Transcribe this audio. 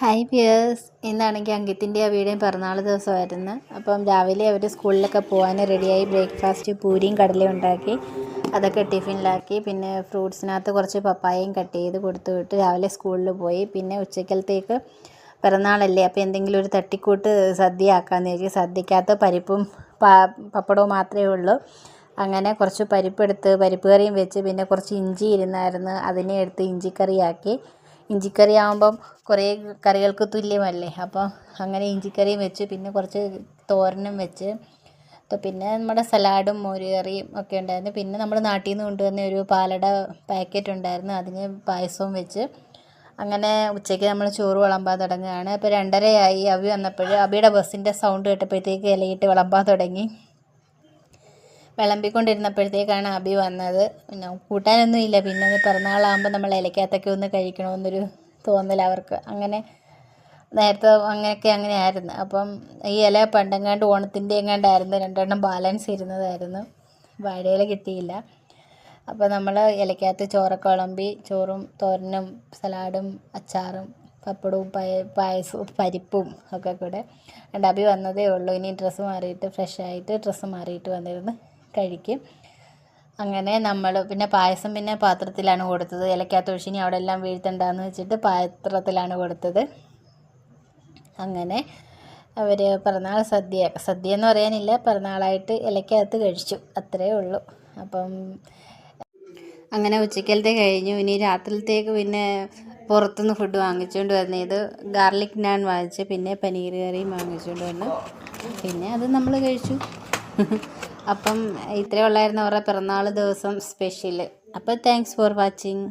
Hi Pierce ഇന്നാണെങ്കിൽ അങ്കിത്തിന്റെ അവിയുടെയും പിറന്നാൾ ദിവസമായിരുന്നു. അപ്പം രാവിലെ അവർ സ്കൂളിലൊക്കെ പോകാൻ റെഡിയായി ബ്രേക്ക്ഫാസ്റ്റ് പൂരിയും കടലയും ഉണ്ടാക്കി. അതൊക്കെ ടിഫിനിലാക്കി. പിന്നെ ഫ്രൂട്ട്സിനകത്ത് കുറച്ച് പപ്പായയും കട്ട് ചെയ്ത് കൊടുത്തു വിട്ട് രാവിലെ സ്കൂളിൽ പോയി. പിന്നെ ഉച്ചക്കലത്തേക്ക് പിറന്നാളല്ലേ അപ്പോൾ എന്തെങ്കിലും ഒരു തട്ടിക്കൂട്ട് സദ്യ ആക്കാമെന്ന് വിചാരിച്ചു സദ്യക്കകത്ത് പരിപ്പും പപ്പടവും മാത്രമേ ഉള്ളൂ. അങ്ങനെ കുറച്ച് പരിപ്പെടുത്ത് പരിപ്പ് കറിയും വെച്ച് പിന്നെ കുറച്ച് ഇഞ്ചി ഇരുന്നായിരുന്നു. അതിനെ എടുത്ത് ഇഞ്ചിക്കറിയാക്കി. ഇഞ്ചിക്കറി ആകുമ്പം കുറേ കറികൾക്ക് തുല്യമല്ലേ? അപ്പോൾ അങ്ങനെ ഇഞ്ചിക്കറിയും വെച്ച് പിന്നെ കുറച്ച് തോരനും വെച്ച്. പിന്നെ നമ്മുടെ സലാഡും മോരുകറിയും ഒക്കെ ഉണ്ടായിരുന്നു. പിന്നെ നമ്മൾ നാട്ടിൽ നിന്ന് കൊണ്ടുവന്ന ഒരു പാലട പാക്കറ്റ് ഉണ്ടായിരുന്നു. അതിന് പായസവും വെച്ച്. അങ്ങനെ ഉച്ചയ്ക്ക് നമ്മൾ ചോറ് വിളമ്പാൻ തുടങ്ങുകയാണ്. അപ്പോൾ രണ്ടരയായി. അവി വന്നപ്പോൾ അബിയുടെ ബസ്സിന്റെ സൗണ്ട് കേട്ടപ്പോഴത്തേക്ക് ഇലയിട്ട് വിളമ്പാൻ തുടങ്ങി. വിളമ്പിക്കൊണ്ടിരുന്നപ്പോഴത്തേക്കാണ് അബി വന്നത്. പിന്നെ കൂട്ടാനൊന്നും ഇല്ല. പിന്നെ പിറന്നാളാകുമ്പോൾ നമ്മൾ ഇലക്കകത്തൊക്കെ ഒന്ന് കഴിക്കണമെന്നൊരു തോന്നൽ അവർക്ക്. അങ്ങനെ നേരത്തെ അങ്ങനെയൊക്കെ അങ്ങനെയായിരുന്നു. അപ്പം ഈ ഇല പണ്ടെങ്ങാണ്ട് ഓണത്തിന്റെ എങ്ങാണ്ടായിരുന്നു രണ്ടെണ്ണം ബാലൻസ് ഇരുന്നതായിരുന്നു. വാഴയില കിട്ടിയില്ല. അപ്പോൾ നമ്മൾ ഇലക്കകത്ത് ചോറൊക്കെ വിളമ്പി ചോറും തോരനും സലാഡും അച്ചാറും പപ്പടവും പായ പായസവും പരിപ്പും ഒക്കെ കൂടെ. അബി വന്നതേ ഉള്ളൂ. ഇനി ഡ്രസ്സ് മാറിയിട്ട് ഫ്രഷ് ആയിട്ട് ഡ്രസ്സ് മാറിയിട്ട് വന്നിരുന്ന് കഴിക്കും. അങ്ങനെ നമ്മൾ പിന്നെ പായസം പിന്നെ പാത്രത്തിലാണ് കൊടുത്തത്. ഇലക്കകത്ത് ഒഴിച്ചിനി അവിടെ എല്ലാം വീഴ്ത്തണ്ടെന്ന് വെച്ചിട്ട് പാത്രത്തിലാണ് കൊടുത്തത്. അങ്ങനെ അവർ പിറന്നാൾ സദ്യ സദ്യ എന്ന് പറയാനില്ല പിറന്നാളായിട്ട് ഇലക്കകത്ത് കഴിച്ചു. അത്രയേ ഉള്ളൂ. അപ്പം അങ്ങനെ ഉച്ചക്കലത്തെ കഴിഞ്ഞു. ഇനി രാത്രിയിലത്തേക്ക് പിന്നെ പുറത്തുനിന്ന് ഫുഡ് വാങ്ങിച്ചുകൊണ്ട് വന്നു. ഇത് ഗാർലിക് നാൻ വാങ്ങിച്ച് പിന്നെ പനീർ കറിയും വാങ്ങിച്ചുകൊണ്ട് വന്നു. പിന്നെ അത് നമ്മൾ കഴിച്ചു. അപ്പം ഇത്രയേ ഉള്ളായിരുന്നു അവരുടെ പിറന്നാൾ ദിവസം സ്പെഷ്യൽ അപ്പോൾ താങ്ക്സ് ഫോർ വാച്ചിങ്